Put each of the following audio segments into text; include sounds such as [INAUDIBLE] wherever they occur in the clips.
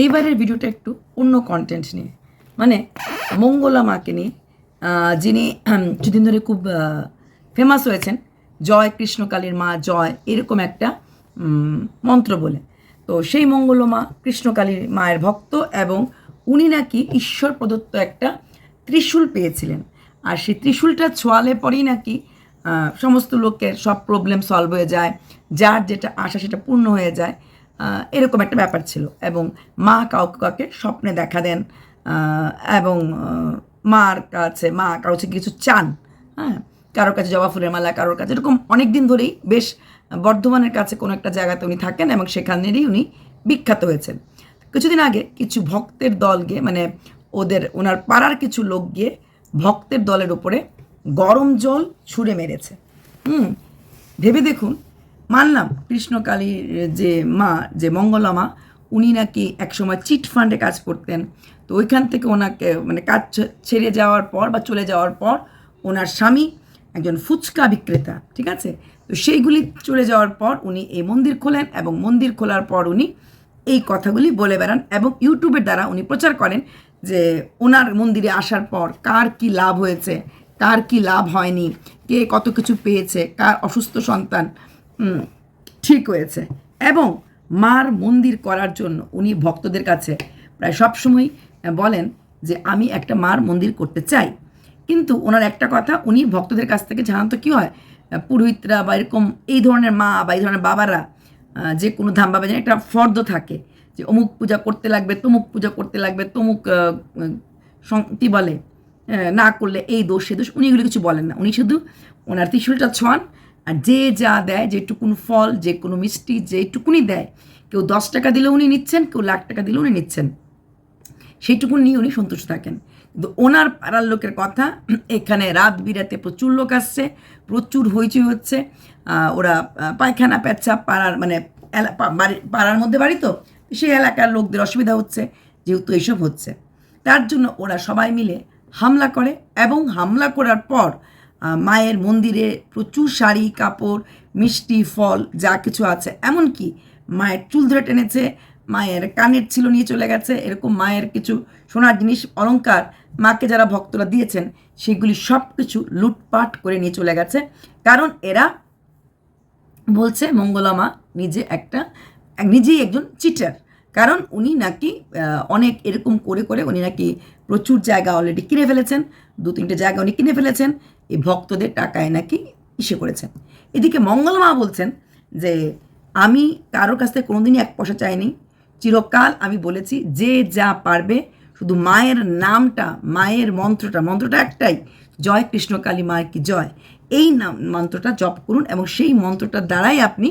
এইবারের ভিডিওটা একটু অন্য কন্টেন্ট নিয়ে। মানে মঙ্গলা মাকে নিয়ে যিনি কিছুদিন ধরে খুব ফেমাস হয়েছেন, জয় কৃষ্ণকালীর মা জয়, এরকম একটা মন্ত্র বলে। তো সেই মঙ্গলমা কৃষ্ণকালীর মায়ের ভক্ত এবং উনি নাকি ঈশ্বর প্রদত্ত একটা ত্রিশূল পেয়েছিলেন। আর সেই ত্রিশূলটা ছোঁয়ালে পরেই নাকি সমস্ত লোকের সব প্রবলেম সলভ হয়ে যায়, যার যেটা আশা সেটা পূর্ণ হয়ে যায়। এরকম একটা ব্যাপার ছিল। এবং মা কাউকে কাউকে স্বপ্নে দেখা দেন এবং মার কাছে, মা কাছে কিছু চান হ্যাঁ কারোর কাছে জবা ফুলের মালা, কারোর কাছে এরকম অনেক দিন ধরেই বেশ বর্ধমানের কাছে কোনো একটা জায়গাতে উনি থাকেন এবং সেখানেরই উনি বিখ্যাত হয়েছেন। কিছুদিন আগে কিছু ভক্তের দল গিয়ে মানে ওদের, ওনার পাড়ার কিছু লোক গিয়ে ভক্তের দলের উপরে গরম জল ছুঁড়ে মেরেছে। হুম, ভেবে দেখুন মানলাম কৃষ্ণকালীর যে মা, যে মঙ্গলা মা, উনি নাকি একসময় চিট ফান্ডে কাজ করতেন। তো ওইখান থেকে ওনাকে মানে কাজ ছেড়ে যাওয়ার পর বা চলে যাওয়ার পর ওনার স্বামী একজন ফুচকা বিক্রেতা, ঠিক আছে? তো সেইগুলি চলে যাওয়ার পর উনি এই মন্দির খোলেন এবং মন্দির খোলার পর উনি এই কথাগুলি বলে বেড়ান এবং ইউটিউবের দ্বারা উনি প্রচার করেন যে ওনার মন্দিরে আসার পর কার কি লাভ হয়েছে, কার কি লাভ হয়নি, কে কত কিছু পেয়েছে, কার অসুস্থ সন্তান ঠিক হয়েছে। এবং মার মন্দির করার জন্য উনি ভক্তদের কাছে প্রায় সবসময় বলেন যে, আমি একটা মার মন্দির করতে চাই। কিন্তু ওনার একটা কথা, উনি ভক্তদের কাছ থেকে সাধারণত কী হয়, পুরোহিতরা বা এরকম এই ধরনের মা বা এই ধরনের বাবারা যে কোনো ধাম বাবা যেন একটা ফর্দ থাকে যে, অমুক পূজা করতে লাগবে, তমুক পূজা করতে লাগবে, তমুক কী বলে? না করলে এই দোষ, সে দোষ। উনি এগুলো কিছু বলেন না। উনি শুধু ওনার ত্রিশূলটা ছোঁয়ান আর যে যা দেয়, যেটুকুন ফল যে কোনো মিষ্টি যেটুকুনি দেয়, কেউ দশ টাকা দিলেও উনি নিচ্ছেন, কেউ লাখ টাকা দিলে উনি নিচ্ছেন। সেইটুকু নিয়ে উনি সন্তুষ্ট থাকেন। কিন্তু ওনার পাড়ার লোকের কথা, এখানে রাত বিরাতে প্রচুর লোক আসছে, প্রচুর হইচই হচ্ছে। ওরা পায়খানা, পেচ্ছাপ, পাড়ার মানে বাড়ি, পাড়ার মধ্যে বাড়ি তো, সেই এলাকার লোকদের অসুবিধা হচ্ছে, যেহেতু এইসব হচ্ছে। তার জন্য ওরা সবাই মিলে হামলা করে এবং হামলা করার পর মায়ের মন্দিরে প্রচুর শাড়ি, কাপড়, মিষ্টি, ফল, যা কিছু আছে। এমনকি মায়ের চুল ধরে টেনেছে, মায়ের কানের ছিল নিয়ে চলে গেছে, এরকম মায়ের কিছু সোনার জিনিস, অলংকার মাকে যারা ভক্তরা দিয়েছেন, সেগুলি সব কিছু লুটপাট করে নিয়ে চলে গেছে। কারণ এরা বলছে, মঙ্গলা মা নিজে একটা, নিজেই একজন চিটার কারণ উনি নাকি অনেক এরকম করে করে উনি নাকি প্রচুর জায়গা অলরেডি কিনে ফেলেছেন। দু তিনটে জায়গা উনি কিনে ফেলেছেন, এই ভক্তদের টাকায় নাকি ইসে করেছেন। এদিকে মঙ্গলা মা বলছেন যে, আমি কারোর কাছ থেকে কোনোদিনই এক পয়সা চাইনি। চিরকাল আমি বলেছি, যে যা পারবে, শুধু মায়ের নামটা, মায়ের মন্ত্রটা মন্ত্রটা একটাই, জয় কৃষ্ণকালী মায়ের কি জয়? এই নাম, মন্ত্রটা জপ করুন এবং সেই মন্ত্রটার দ্বারাই আপনি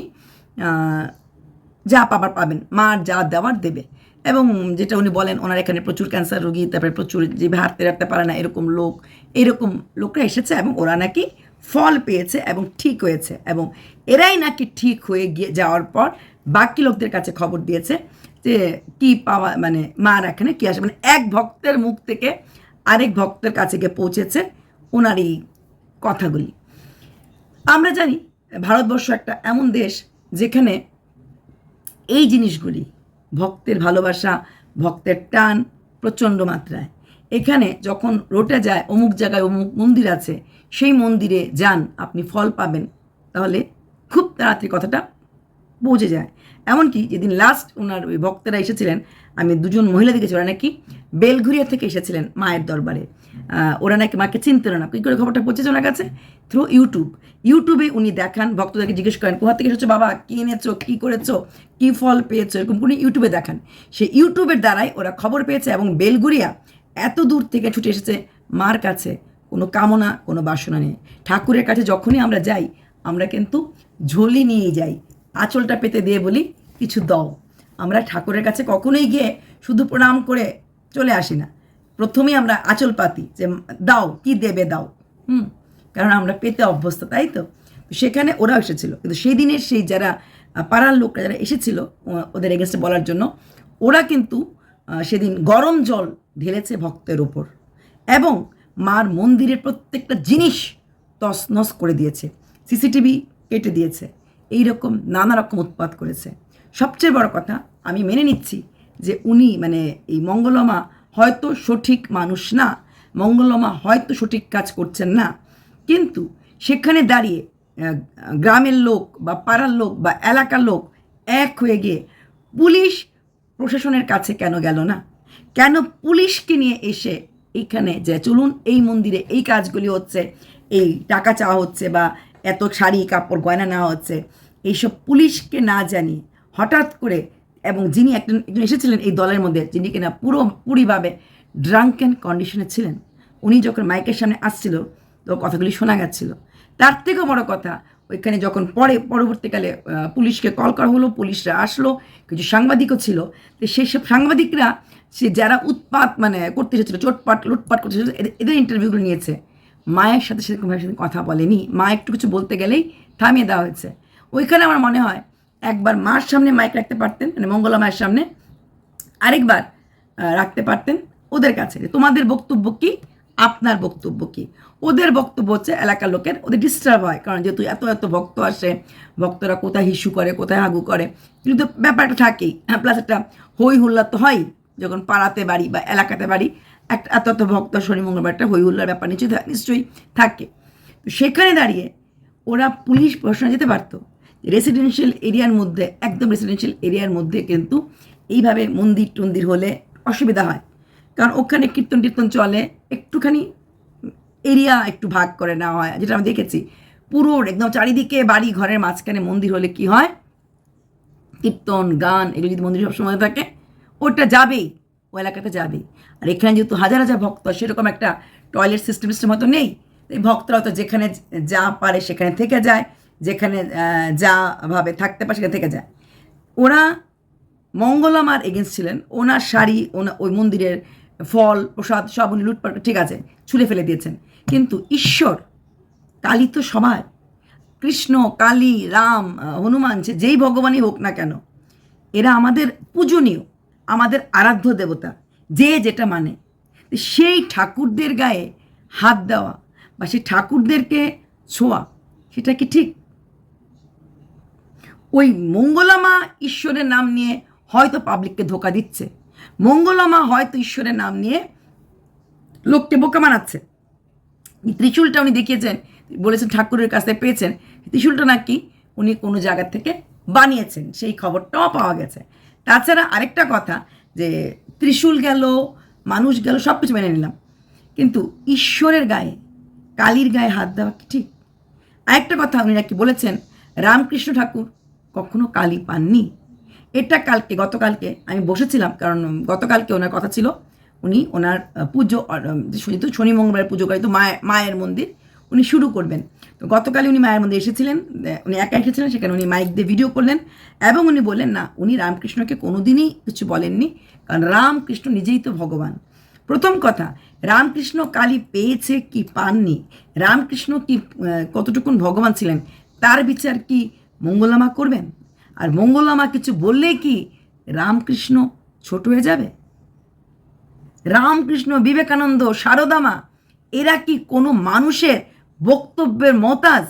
যা পাবার পাবেন, মার যা দেওয়ার দেবে। এবং যেটা উনি বলেন, ওনার এখানে প্রচুর ক্যান্সার রোগী, তারপরে প্রচুর যে হাঁটতে রাখতে পারে না, এরকম লোক। এরকম লোকরা এসেছে এবং ওরা নাকি ফল পেয়েছে এবং ঠিক হয়েছে এবং এরাই নাকি ঠিক হয়ে গিয়ে যাওয়ার পর বাকি লোকদের কাছে খবর দিয়েছে যে কি পাওয়া মানে মার এখানে কী আসে। মানে এক ভক্তের মুখ থেকে আরেক ভক্তের কাছে গিয়ে পৌঁছেছে ওনার এই কথাগুলি। আমরা জানি ভারতবর্ষ একটা এমন দেশ যেখানে এই জিনিসগুলি ভক্তের ভালোবাসা, ভক্তের টান প্রচণ্ড মাত্রায়। এখানে যখন রোটে যায়, অমুক জায়গায় অমুক মন্দির আছে, সেই মন্দিরে যান, আপনি ফল পাবেন। তাহলে খুব তাড়াতাড়ি কথাটা পৌঁছে যায়। এমনকি যেদিন লাস্ট ওনার ওই ভক্তরা এসেছিলেন, আমি দুজন মহিলা দেখেছি, ওরা নাকি বেলঘুরিয়া থেকে এসেছিলেন মায়ের দরবারে। ওরা নাকি মাকে চিনতেন না। কী করে খবরটা পৌঁছেছে ওনার কাছে থ্রু ইউটিউব ইউটিউবে উনি দেখান, ভক্তদেরকে জিজ্ঞেস করেন, কোথা থেকে এসেছ বাবা? কী এনেছো? কী করেছ? কী ফল পেয়েছ? এরকম উনি ইউটিউবে দেখান। সেই ইউটিউবের দ্বারাই ওরা খবর পেয়েছে এবং বেলগুড়িয়া এত দূর থেকে ছুটে এসেছে মার কাছে। কোনো কামনা, কোনো বাসনা নেই। ঠাকুরের কাছে যখনই আমরা যাই, আমরা কিন্তু ঝোলি নিয়ে যাই। আঁচলটা পেতে দিয়ে বলি, কিছু দাও। আমরা ঠাকুরের কাছে কখনোই গিয়ে শুধু প্রণাম করে চলে আসি না। প্রথমেই আমরা আঁচল পাতি যে দাও, কি দেবে দাও। হুম, কারণ আমরা পেতে অভ্যস্ত, তাই তো? সেখানে ওরাও এসেছিল। কিন্তু সেই দিনের সেই যারা পাড়ার লোকরা যারা এসেছিল ওদের এগেনস্টে বলার জন্য, ওরা কিন্তু সেদিন গরম জল ঢেলেছে ভক্তের ওপর এবং মার মন্দিরের প্রত্যেকটা জিনিস তছনছ করে দিয়েছে। সিসিটিভি কেটে দিয়েছে। এই রকম নানা রকম উৎপাত করেছে। সবচেয়ে বড় কথা আমি মেনে নিচ্ছি যে উনি মানে এই মঙ্গলমা হয়তো সঠিক মানুষ না। মঙ্গলমা হয়তো সঠিক কাজ করছেন না। কিন্তু সেখানে দাঁড়িয়ে গ্রামের লোক বা পাড়ার লোক বা এলাকার লোক এক হয়ে গিয়ে পুলিশ প্রশাসনের কাছে কেন গেল না? কেন পুলিশকে নিয়ে এসে এইখানে যে চলুন, এই মন্দিরে এই কাজগুলি হচ্ছে, এই টাকা চাওয়া হচ্ছে বা এত শাড়ি, কাপড়, গয়না নেওয়া হচ্ছে, এইসব পুলিশকে না জানিয়ে হঠাৎ করে এবং যিনি একজন একজন এসেছিলেন এই দলের মধ্যে, যিনি কিনা পুরো পুরিভাবে ড্রাঙ্ক অ্যান্ড কন্ডিশনে ছিলেন, উনি যখন মাইকের সামনে আসছিল, তো কথাগুলি শোনা যাচ্ছিল তার থেকেও বড় কথা, ওইখানে যখন পরে, পরবর্তীকালে পুলিশকে কল করা হলো, পুলিশরা আসলো, কিছু সাংবাদিকও ছিল, তো সেই সব সাংবাদিকরা, সে যারা উৎপাত মানে করতে এসেছিল, চোটপাট, লুটপাট করতে এসেছিল, এদের- ইন্টারভিউগুলো নিয়েছে। মায়ের সাথে সেরকমভাবে সাথে কথা বলেনি। মা একটু কিছু বলতে গেলেই থামিয়ে দেওয়া হয়েছে। ওইখানে আমার মনে হয় একবার মার সামনে মাইক রাখতে পারতেন মানে মঙ্গলা মায়ের সামনে আরেকবার রাখতে পারতেন ওদের কাছে। তোমাদের বক্তব্য কি? আপনার বক্তব্য কি? ওদের বক্তব্য হচ্ছে এলাকার লোকের, ওদের ডিস্টার্ব হয়। কারণ যেহেতু এত এত ভক্ত আসে, ভক্তরা কোথায় হিসু করে, কোথায় হাগু করে, কিন্তু ব্যাপারটা থাকেই। হ্যাঁ প্লাস একটা হই হুল্লা তো হয়ই, যখন পাড়াতে বাড়ি বা এলাকাতে বাড়ি একটা এত এত ভক্ত শনি, মঙ্গলবার একটা হই হুল্লার ব্যাপার নিশ্চয়ই নিশ্চয়ই থাকে। সেখানে দাঁড়িয়ে ওরা পুলিশ প্রশাসনে যেতে পারতো। রেসিডেন্সিয়াল এরিয়ার মধ্যে, একদম রেসিডেন্সিয়াল এরিয়ার মধ্যে কিন্তু এইভাবে মন্দির টন্দির হলে অসুবিধা হয়। কারণ ওখানে কীর্তন টীর্তন চলে, একটুখানি এরিয়া একটু ভাগ করে নেওয়া হয়, যেটা আমি দেখেছি। পুরো একদম চারিদিকে বাড়ি ঘরের মাঝখানে মন্দির হলে কি হয়? কীর্তন, গান, এগুলো যদি মন্দির সবসময় থাকে, ওটা যাবেই, ও এলাকাতে যাবেই। আর এখানে যেহেতু হাজার হাজার ভক্ত, সেরকম একটা টয়লেট সিস্টেম সিস্টেম হয়তো নেই। এই ভক্তরা তো যেখানে যা পারে সেখানে থেকে যায়। যেখানে যা ভাবে থাকতে পারে সেখানে থেকে যায়। ওরা মঙ্গলামার এগেনস্ট ছিলেন। ওনার শাড়ি, ওনা, ওই মন্দিরের ফল, প্রসাদ, সব উনি লুটপাট, ঠিক আছে, ছুঁড়ে ফেলে দিয়েছেন। কিন্তু ঈশ্বর কালী তো সবাই কৃষ্ণ, কালী, রাম, হনুমান, সে যেই ভগবানই হোক না কেন, এরা আমাদের পূজনীয়, আমাদের আরাধ্য দেবতা, যে যেটা মানে। সেই ঠাকুরদের গায়ে হাত দেওয়া বা সেই ঠাকুরদেরকে ছোঁয়া, সেটা কি ঠিক? ওই মঙ্গলামা ঈশ্বরের নাম নিয়ে হয়তো পাবলিককে ধোকা দিচ্ছে। মঙ্গলামা হয়তো ঈশ্বরের নাম নিয়ে লোককে বোকা বানাচ্ছে। এই ত্রিশূলটা উনি দেখিয়েছেন, বলেছেন ঠাকুরের কাছ পেয়েছেন। ত্রিশূলটা নাকি উনি কোনো জায়গা থেকে বানিয়েছেন, সেই খবরটাও পাওয়া গেছে। তাছাড়া আরেকটা কথা যে ত্রিশূল গেল, মানুষ গেল সব কিছু মেনে নিলাম। কিন্তু ঈশ্বরের গায়ে, কালীর গায়ে হাত দেওয়া কি ঠিক? আরেকটা কথা উনি নাকি বলেছেন, রামকৃষ্ণ ঠাকুর কখনো কালী পাননি। এটা কালকে, গতকালকে আমি বসেছিলাম, কারণ গতকালকে ওনার কথা ছিল, উনি ওনার পুজো যেহেতু শনি মঙ্গলবার পুজো করে, তো মায়ের মায়ের মন্দির উনি শুরু করবেন। তো গতকালই উনি মায়ের মন্দির এসেছিলেন উনি একা এসেছিলেন, সেখানে উনি মাইক দিয়ে ভিডিও করলেন, এবং উনি বললেন, না, উনি রামকৃষ্ণকে কোনোদিনই কিছু বলেননি, কারণ রামকৃষ্ণ নিজেই তো ভগবান। প্রথম কথা, রামকৃষ্ণ কালী পেয়েছে কি পাননি? রামকৃষ্ণ কি কতটুকুন ভগবান ছিলেন? তার বিচার কি মঙ্গলামা করবেন? আর মঙ্গলামা কিছু বললে কি রামকৃষ্ণ ছোট হয়ে যাবে? রামকৃষ্ণ, বিবেকানন্দ, সারদামা, এরা কি কোনো মানুষের বক্তব্যের মতাজ?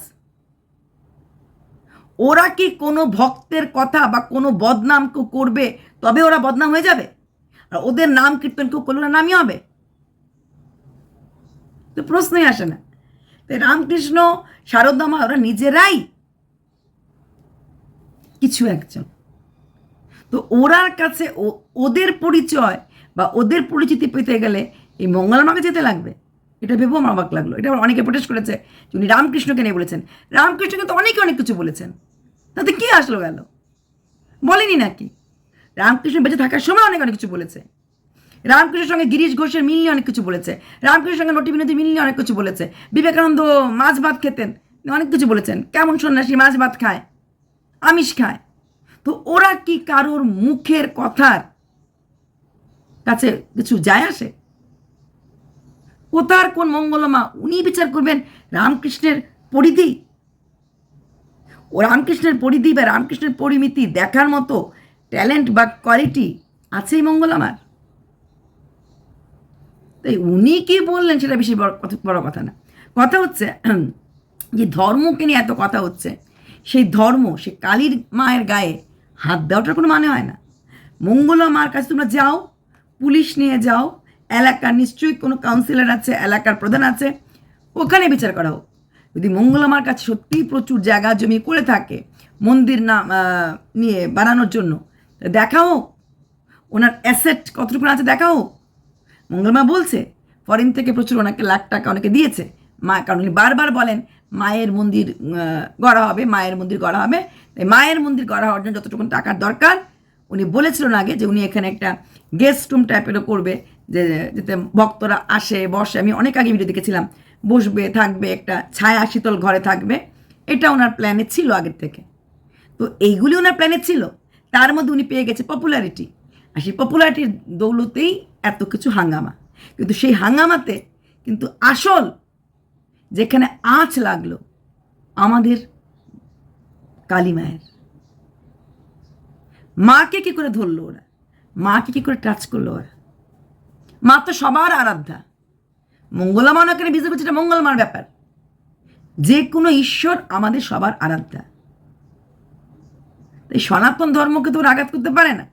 ওরা কি কোনো ভক্তের কথা বা কোনো বদনাম কেউ করবে, তবে ওরা বদনাম হয়ে যাবে? আর ওদের নাম কীর্তন কেউ করলে নামই হবে? তো প্রশ্নই আসে না। তাই রামকৃষ্ণ শারদামা ওরা নিজেরাই কিছু একজন। তো ওরার কাছে ওদের পরিচয় বা ওদের পরিচিতি পেতে গেলে এই মঙ্গলমাকে যেতে লাগবে। এটা ভেবেও আমার অবাক লাগল। এটা অনেকে প্রোটেস্ট করেছে উনি রামকৃষ্ণকে নিয়ে বলেছেন। রামকৃষ্ণকে তো অনেকে অনেক কিছু বলেছেন। তাতে কি আসলো গেল? বলেনি নাকি? রামকৃষ্ণ বেঁচে থাকার সময় অনেক অনেক কিছু বলেছে। রামকৃষ্ণের সঙ্গে গিরিশ ঘোষের মিল অনেক কিছু বলেছে। রামকৃষ্ণের সঙ্গে নটি বিনতি মিল অনেক কিছু বলেছে। বিবেকানন্দ মাছ ভাত খেতেন, অনেক কিছু বলেছেন। কেমন সন্ন্যাসী মাছ ভাত খায়? আমিষ খায় তো ওরা কি কারোর মুখের কথার কাছে কিছু যায় আসে? কোথার কোন মঙ্গলমা উনি বিচার করবেন রামকৃষ্ণের পরিধি? ও রামকৃষ্ণের পরিধি বা রামকৃষ্ণের পরিমিতি দেখার মতো ট্যালেন্ট বা কোয়ালিটি আছেই মঙ্গলামার। তাই উনি কি বললেন সেটা বেশি বড় বড় কথা না। কথা হচ্ছে, [CLEARS THROAT] যে ধর্মকে নিয়ে এত কথা হচ্ছে সেই ধর্ম সে কালীর মায়ের গায়ে হাত দেওয়াটার কোনো মানে হয় না। মঙ্গলা মার কাছে তোমরা যাও, পুলিশ নিয়ে যাও, এলাকার নিশ্চয়ই কোনো কাউন্সিলর আছে, এলাকার প্রধান আছে, ওখানে বিচার করা হোক। যদি মঙ্গলা মার কাছে সত্যিই প্রচুর জায়গা জমি করে থাকে, মন্দির না নিয়ে বানানোর জন্য দেখা হোক ওনার অ্যাসেট কতটুকু আছে দেখা হোক মঙ্গলমা বলছে ফরেন থেকে প্রচুর ওনাকে লাখ টাকা অনেকে দিয়েছে। মা, কারণ উনি বারবার বলেন মায়ের মন্দির গড়া হবে, মায়ের মন্দির গড়া হবে। তাই মায়ের মন্দির গড়া হওয়ার জন্য যতটুকু টাকার দরকার, উনি বলেছিলেন আগে যে উনি এখানে একটা গেস্ট রুম টাইপেরও করবে, যে, যাতে ভক্তরা আসে, বসে। আমি অনেক আগে ভিডিও দেখেছিলাম, বসবে, থাকবে, একটা ছায়া শীতল ঘরে থাকবে। এটা ওনার প্ল্যানে ছিল আগের থেকে। তো এইগুলি ওনার প্ল্যানে ছিল। তার মধ্যে উনি পেয়ে গেছে পপুলারিটি আর সেই পপুলারিটির দৌলতেই এত কিছু হাঙ্গামা। কিন্তু সেই হাঙ্গামাতে কিন্তু আসল যেখানে আঁচ লাগল আমাদের কালী মায়ের। মাকে কি করে ধরলো ওরা? মাকে কি করে টাচ করল ওরা? মা তো সবার আরাধ্যা। মঙ্গলামা না কেন বিজেপি এটা মঙ্গলমার ব্যাপার। যে কোনো ঈশ্বর আমাদের সবার আরাধ্যা। তাই সনাতন ধর্মকে তো আঘাত করতে পারে না।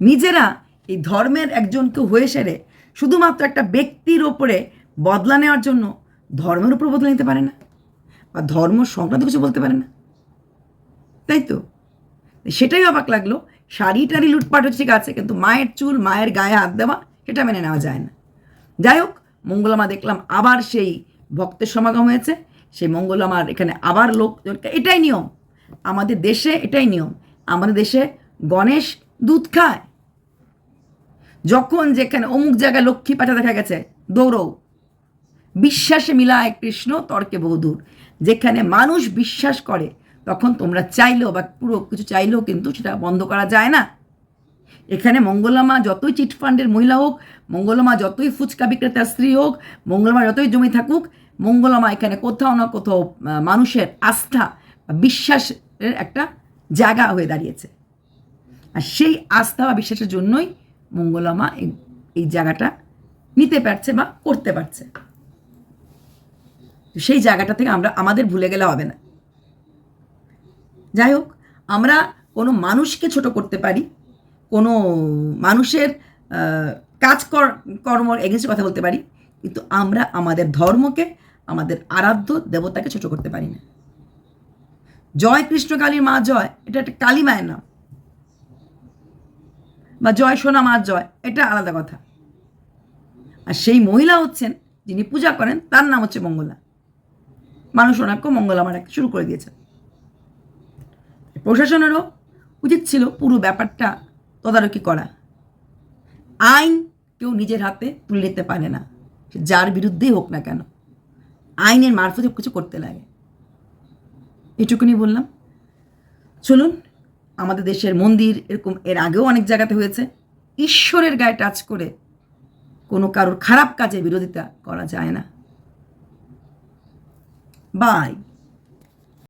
নিজেরা এই ধর্মের একজনকে হয়ে সেরে শুধুমাত্র একটা ব্যক্তির ওপরে বদলা নেওয়ার জন্য ধর্মের উপর বদলে নিতে পারে না, বা ধর্ম সংক্রান্ত কিছু বলতে পারে না। তাই তো? সেটাই অবাক লাগল। শাড়ি টাড়ি লুটপাট হচ্ছে ঠিক আছে, কিন্তু মায়ের চুল, মায়ের গায়ে হাত দেওয়া, সেটা মেনে নেওয়া যায় না। যাই হোক, মঙ্গলামা দেখলাম, আবার সেই ভক্তের সমাগম হয়েছে। সেই মঙ্গলামার এখানে আবার লোক, এটাই নিয়ম। আমাদের দেশে এটাই নিয়ম। আমাদের দেশে গণেশ দুধ খায়। যখন যেখানে অমুক জায়গায় লক্ষ্মী পাঠা দেখা গেছে, দৌড়ও। বিশ্বাসে মিলায় কৃষ্ণ, তর্কে বহুদূর যেখানে মানুষ বিশ্বাস করে, তখন তোমরা চাইলেও বা পুরো কিছু চাইলেও কিন্তু সেটা বন্ধ করা যায় না। এখানে মঙ্গলামা যতই চিটফান্ডের মহিলা হোক মঙ্গলমা যতই ফুচকা বিক্রেতার স্ত্রী হোক মঙ্গলমা যতই জমি থাকুক মঙ্গলমা এখানে কোথাও না কোথাও মানুষের আস্থা বিশ্বাসের একটা জায়গা হয়ে দাঁড়িয়েছে। আর সেই আস্থা বা বিশ্বাসের জন্যই মঙ্গলামা এই জায়গাটা নিতে পারছে বা করতে পারছে। সেই জায়গাটা থেকে আমরা, আমাদের ভুলে গেলে হবে না। যাই হোক আমরা কোনো মানুষকে ছোট করতে পারি, কোনো মানুষের কাজ কর- কর্ম এগেন্সে কথা বলতে পারি, কিন্তু আমরা আমাদের ধর্মকে, আমাদের আরাধ্য দেবতাকে ছোট করতে পারি না। জয় কৃষ্ণ কালীর মা জয়, এটা একটা কালী মায়ের নাম। বা জয় সোনা মা জয়, এটা আলাদা কথা। আর সেই মহিলা হচ্ছেন, যিনি পূজা করেন, তার নাম হচ্ছে মঙ্গলা। মানুষ ওনাকে মঙ্গলা আমার শুরু করে দিয়েছে। প্রশাসনেরও উচিত ছিল পুরো ব্যাপারটা তদারকি করা। আইন কেউ নিজের হাতে তুলে নিতে পারে না যার বিরুদ্ধেই হোক না কেন। আইনের মারফতে কিছু করতে লাগে। এটুকুনি বললাম। চলুন, আমাদের দেশের মন্দির এরকম এর আগেও অনেক জায়গাতে হয়েছে। ঈশ্বরের গায়ে টাচ করে কোনো কারোর খারাপ কাজের বিরোধিতা করা যায় না। Bye.